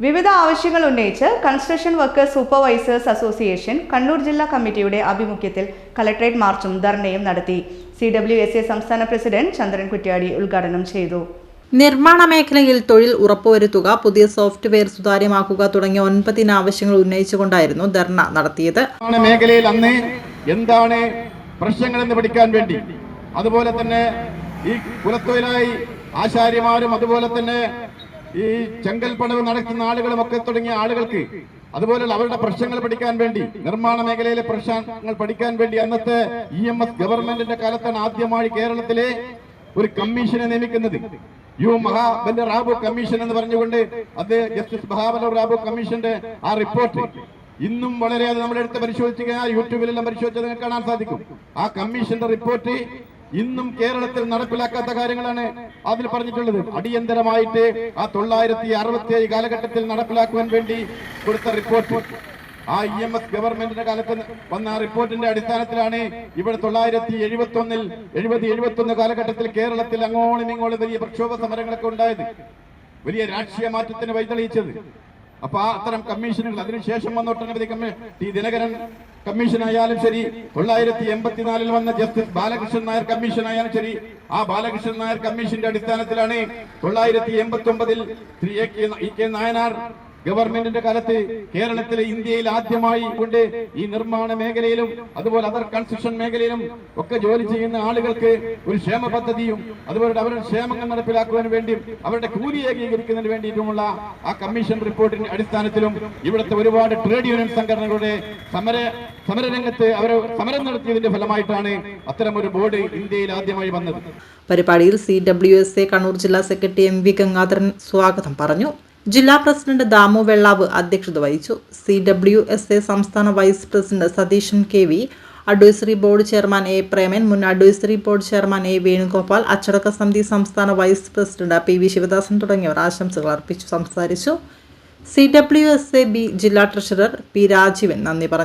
വിവിധ ആവശ്യങ്ങൾ ഉന്നയിച്ച് construction workers supervisors association Kannur ജില്ലാ കമ്മിറ്റിയുടെ ആഭിമുഖ്യത്തിൽ കലക്ട്രേറ്റ് മാർച്ചും ധർണയും നടത്തി. സി ഡബ്ല്യു എസ് എ സംസ്ഥാന പ്രസിഡന്റ് ചന്ദ്രൻ കുറ്റ്യാടി ഉദ്ഘാടനം ചെയ്തു. നിർമ്മാണ മേഖലയിൽ തൊഴിൽ ഉറപ്പുവരുത്തുക പുതിയ സോഫ്റ്റ്വെയർ സുതാര്യമാക്കുക തുടങ്ങിയ ഒൻപതിന് ആവശ്യങ്ങൾ ഉന്നയിച്ചുകൊണ്ടായിരുന്നു ധർണ നടത്തിയത്. നിർമ്മാണ മേഖലയിൽ അന്ന് എന്താണ് പ്രശ്നങ്ങൾ എന്ന് പഠിക്കാൻ വേണ്ടി അതുപോലെ തന്നെ ഈ കുലത്തൊഴിലായി ആശാര്യമാരും അതുപോലെ തന്നെ ഈ ചെങ്കൽപ്പണവ് നടക്കുന്ന നടത്തുന്ന ആളുകളും ഒക്കെ തുടങ്ങിയ ആളുകൾക്ക് അതുപോലുള്ള അവരുടെ പ്രശ്നങ്ങൾ പഠിക്കാൻ വേണ്ടി നിർമ്മാണ മേഖലയിലെ പ്രശ്നങ്ങൾ പഠിക്കാൻ വേണ്ടി അന്നത്തെ ഇ എം എസ് ഗവൺമെന്റിന്റെ കാലത്താണ് ആദ്യമായി കേരളത്തിലെ ഒരു കമ്മീഷനെ നിയമിക്കുന്നത്. യു മഹാബല റാബു കമ്മീഷൻ എന്ന് പറഞ്ഞുകൊണ്ട് അത് ജസ്റ്റിസ് മഹാബല റാബു കമ്മീഷന്റെ ആ റിപ്പോർട്ട്. ഇന്നും വളരെ അത് നമ്മളെടുത്ത് പരിശോധിച്ച് കഴിഞ്ഞാൽ യൂട്യൂബിലെല്ലാം പരിശോധിച്ചത് നിങ്ങൾക്ക് കാണാൻ സാധിക്കും. ആ കമ്മീഷന്റെ റിപ്പോർട്ട് ഇന്നും കേരളത്തിൽ നടപ്പിലാക്കാത്ത കാര്യങ്ങളാണ് അതിൽ പറഞ്ഞിട്ടുള്ളത്. അടിയന്തരമായിട്ട് ആ തൊള്ളായിരത്തി അറുപത്തി ഏഴ് കാലഘട്ടത്തിൽ നടപ്പിലാക്കുവാൻ വേണ്ടി കൊടുത്ത റിപ്പോർട്ട് ആ ഇ എം എസ് ഗവൺമെന്റിന്റെ കാലത്ത് വന്ന റിപ്പോർട്ടിന്റെ അടിസ്ഥാനത്തിലാണ് ഇവിടെ തൊള്ളായിരത്തി എഴുപത്തി ഒന്നിൽ എഴുപത് എഴുപത്തി ഒന്ന് കാലഘട്ടത്തിൽ കേരളത്തിൽ അങ്ങോളം ഇങ്ങോളം വലിയ പ്രക്ഷോഭ സമരങ്ങളൊക്കെ ഉണ്ടായത്. വലിയ രാഷ്ട്രീയ മാറ്റത്തിന് വഴിതെളിയിച്ചത്. അപ്പൊ ആ അത്തരം കമ്മീഷനുകൾ അതിനുശേഷം വന്ന ഒട്ടനവധി ടി ദിനകരൻ കമ്മീഷൻ ആയാലും ശരി തൊള്ളായിരത്തി എൺപത്തിനാലിൽ വന്ന ജസ്റ്റിസ് ബാലകൃഷ്ണൻ നായർ കമ്മീഷൻ ആയാലും ശരി ആ ബാലകൃഷ്ണൻ നായർ കമ്മീഷന്റെ അടിസ്ഥാനത്തിലാണ് തൊള്ളായിരത്തി എൺപത്തി ഒമ്പതിൽ ശ്രീ എ കെ നായനാർ ഗവൺമെന്റിന്റെ കാലത്ത് കേരളത്തിലെ ഇന്ത്യയിൽ ആദ്യമായി കൊണ്ട് ഈ നിർമ്മാണ മേഖലയിലും അതുപോലെ അതർ കൺസ്ട്രക്ഷൻ മേഖലയിലും ഒക്കെ ജോലി ചെയ്യുന്ന ആളുകൾക്ക് ഒരു ക്ഷേമ പദ്ധതിയും അതുപോലെ അവരുടെ ക്ഷേമങ്ങൾ നടപ്പിലാക്കുവാൻ വേണ്ടിയും അവരുടെ കൂലി ഏകീകരിക്കുന്നതിന് വേണ്ടിയിട്ടുമുള്ള ആ കമ്മീഷൻ റിപ്പോർട്ടിന്റെ അടിസ്ഥാനത്തിലും ഇവിടുത്തെ ഒരുപാട് ട്രേഡ് യൂണിയൻ സംഘടനകളുടെ സമര സമരരംഗത്ത് അവർ സമരം നടത്തിയതിന്റെ ഫലമായിട്ടാണ് അത്തരം ഒരു ബോർഡ് ഇന്ത്യയിൽ ആദ്യമായി വന്നത്. പരിപാടിയിൽ C W S A Kannur ജില്ലാ സെക്രട്ടറി എം വി ഗംഗാധരൻ സ്വാഗതം പറഞ്ഞു. ജില്ലാ പ്രസിഡന്റ് ദാമു വെള്ളാവ് അധ്യക്ഷത വഹിച്ചു. സി ഡബ്ല്യു എസ് എ സംസ്ഥാന vice president Satheesan K V advisory board chairman A Preman മുൻ advisory board chairman A Venugopal അച്ചടക്ക സമിതി സംസ്ഥാന vice president P V Sivadasan തുടങ്ങിയവർ ആശംസകൾ അർപ്പിച്ചു സംസാരിച്ചു. C W S A B ജില്ലാ ട്രഷറർ പി രാജീവൻ നന്ദി പറഞ്ഞു.